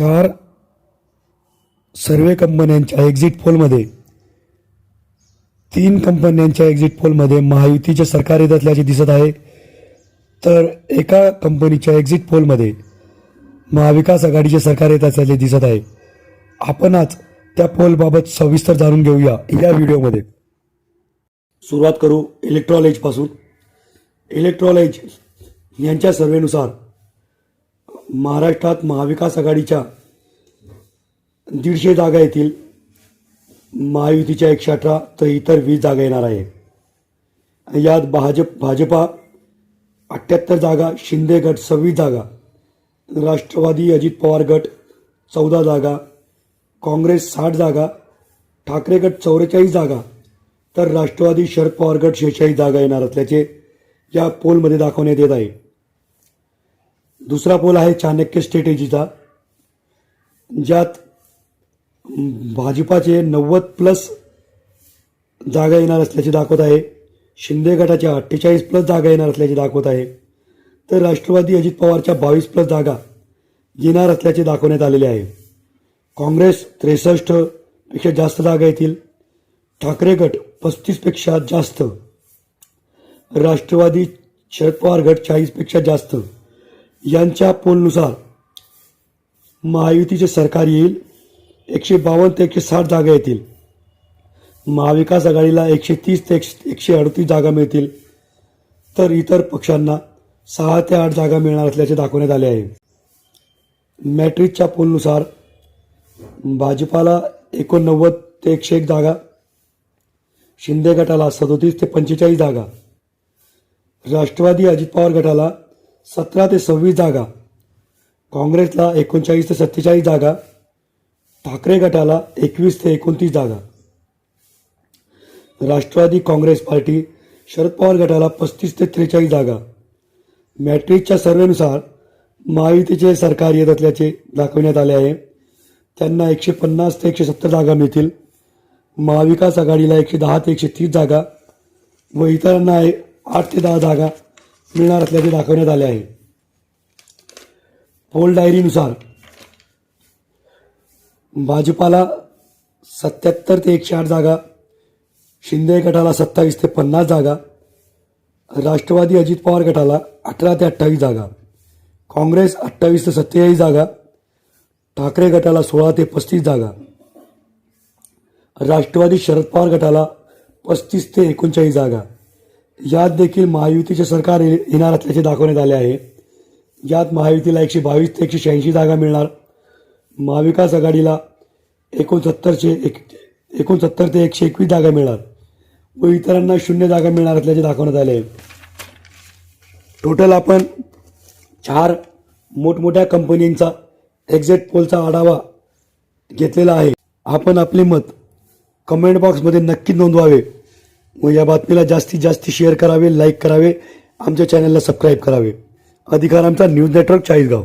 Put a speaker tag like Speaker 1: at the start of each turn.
Speaker 1: चार सर्वे कंपन्यांच्या एक्झिट पोलमध्ये तीन कंपन्यांच्या एक्झिट पोलमध्ये महायुतीचे सरकार येत असल्याचे दिसत आहे. तर एका कंपनीच्या एक्झिट पोलमध्ये महाविकास आघाडीचे सरकार येत असल्याचे दिसत आहे. आपण आज त्या पोलबाबत सविस्तर जाणून घेऊया या व्हिडिओमध्ये. सुरुवात करू इलेक्ट्रॉलेजपासून इलेक्ट्रॉलेज यांच्या सर्वेनुसार महाराष्ट्रात महाविकास आघाडीच्या दीडशे जागा येतील महायुतीच्या एकशे अठरा तर इतर वीस जागा येणार आहे. यात भाजप भाजपा अठ्ठ्याहत्तर जागा शिंदे गट सव्वीस जागा राष्ट्रवादी अजित पवार गट चौदा जागा काँग्रेस साठ जागा ठाकरे गट चौवेचाळीस जागा तर राष्ट्रवादी शरद पवार गट शेहेचाळीस जागा येणार असल्याचे या पोलमध्ये दाखवण्यात येत आहे. दुसरा पोल आहे चाणक्य स्ट्रॅटेजीचा ज्यात भाजपाचे नव्वद प्लस जागा येणार असल्याचे दाखवत आहे. शिंदे गटाच्या अठ्ठेचाळीस प्लस जागा येणार असल्याचे दाखवत आहे. तर राष्ट्रवादी अजित पवारच्या बावीस प्लस जागा येणार असल्याचे दाखवण्यात आलेले आहे. काँग्रेस त्रेसष्टपेक्षा जास्त जागा येतील. ठाकरे गट पस्तीसपेक्षा जास्त. राष्ट्रवादी शरद पवार गट चाळीसपेक्षा जास्त. यांच्या पोलनुसार महायुतीचे सरकार येईल एकशे बावन्न ते एकशे साठ जागा येतील. महाविकास आघाडीला एकशे तीस ते एकशे एकशे अडतीस जागा मिळतील. तर इतर पक्षांना सहा ते आठ जागा मिळणार असल्याचे दाखवण्यात आले आहे. मॅट्रिकच्या पोलनुसार भाजपाला एकोणनव्वद ते एकशे एक जागा शिंदे गटाला सदोतीस ते पंचेचाळीस जागा राष्ट्रवादी अजित पवार गटाला सतरा ते सव्वीस जागा. काँग्रेसला एकोणचाळीस ते सत्तेचाळीस जागा. ठाकरे गटाला एकवीस ते एकोणतीस जागा. राष्ट्रवादी काँग्रेस पार्टी शरद पवार गटाला पस्तीस ते त्रेचाळीस जागा. मॅट्रिकच्या सर्वेनुसार महायुतीचे सरकार येत असल्याचे दाखवण्यात आले आहे. त्यांना एकशे पन्नास ते एकशे सत्तर जागा मिळतील. महाविकास आघाडीला एकशे दहा ते एकशे तीस जागा व इतरांना आहे आठ ते दहा जागा. मिळणार असल्याचे दाखवण्यात आले आहे. पोल डायरीनुसार भाजपाला सत्याहत्तर ते एकशे आठ जागा शिंदे गटाला सत्तावीस ते पन्नास जागा राष्ट्रवादी अजित पवार गटाला अठरा ते अठ्ठावीस जागा काँग्रेस अठ्ठावीस ते सत्तेचाळीस जागा ठाकरे गटाला सोळा ते पस्तीस जागा राष्ट्रवादी शरद पवार गटाला पस्तीस ते एकोणचाळीस जागा. यात देखील महायुतीचे सरकार ये- येणार असल्याचे दाखवण्यात आले आहे. यात महायुतीला एकशे बावीस ते एकशे शहाऐंशी जागा मिळणार. महाविकास आघाडीला एकोणसत्तरचे एक एकोणसत्तर ते एकशे एकवीस जागा मिळणार व इतरांना शून्य जागा मिळणार असल्याचे दाखवण्यात आले आहे. टोटल आपण चार मोठमोठ्या कंपनींचा एक्झिट पोलचा आढावा घेतलेला आहे. आपण आपले मत कमेंट बॉक्समध्ये नक्की नोंदवावे. व या बातमीला जास्तीत जास्त शेअर करावे लाईक करावे आमच्या चॅनलला सबस्क्राईब करावे. अधिकार आमचा न्यूज नेटवर्क चाळीसगाव.